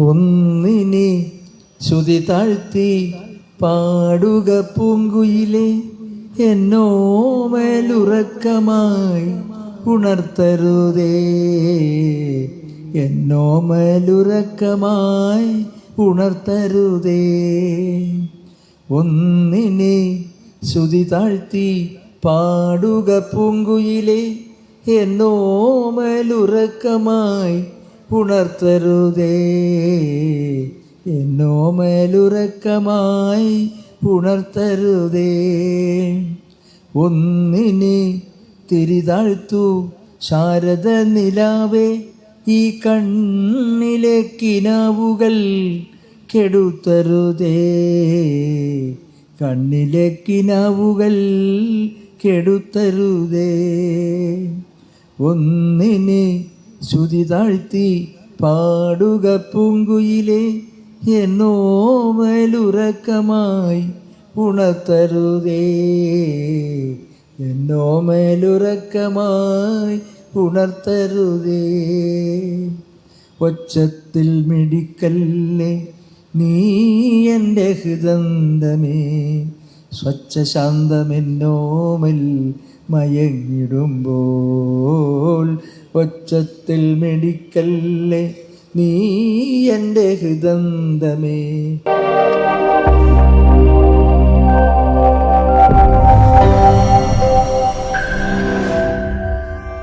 ഒന്നിനി ശ്രുതി താഴ്ത്തി പാടുക പൂങ്കുയിലെ എന്നോമലുറക്കമായി ഉണർത്തരുതേ. എന്നോമലുറക്കമായി ഉണർത്തരുതേ. ഒന്നിനെ ശ്രുതി താഴ്ത്തി പാടുക പൂങ്കുയിലെ എന്നോമലുറക്കമായി ഉണർത്തരുതേ എന്നോമലുറക്കമായി ഉണർത്തരുതേ ഒന്നിനെ തിരിതാഴ്ത്തു ശാരദ നിലാവേ ഈ കണ്ണിലെ കിനാവുകൾ കെടുത്തരുതേ. കണ്ണിലെ കിനാവുകൾ കെടുത്തരുതേ. ഒന്നിനെ ശ്രുതി താഴ്ത്തി പാടുക പൂങ്കുയിലെ എന്നോമലുറക്കമായി ഉണർത്തരുതേ എന്നോമലുറക്കമായി ഉണർത്തരുതേ ഒച്ചത്തിൽ മിടിക്കല്ലേ നീ എന്റെ ഹൃദന്തമേ. സ്വച്ഛ ശാന്തമെന്നോമൽ മയങ്ങിടുമ്പോൾ ഒച്ചത്തിൽ മെഡിക്കല്ലേ നീ എന്റെ ഹൃദന്തമേ?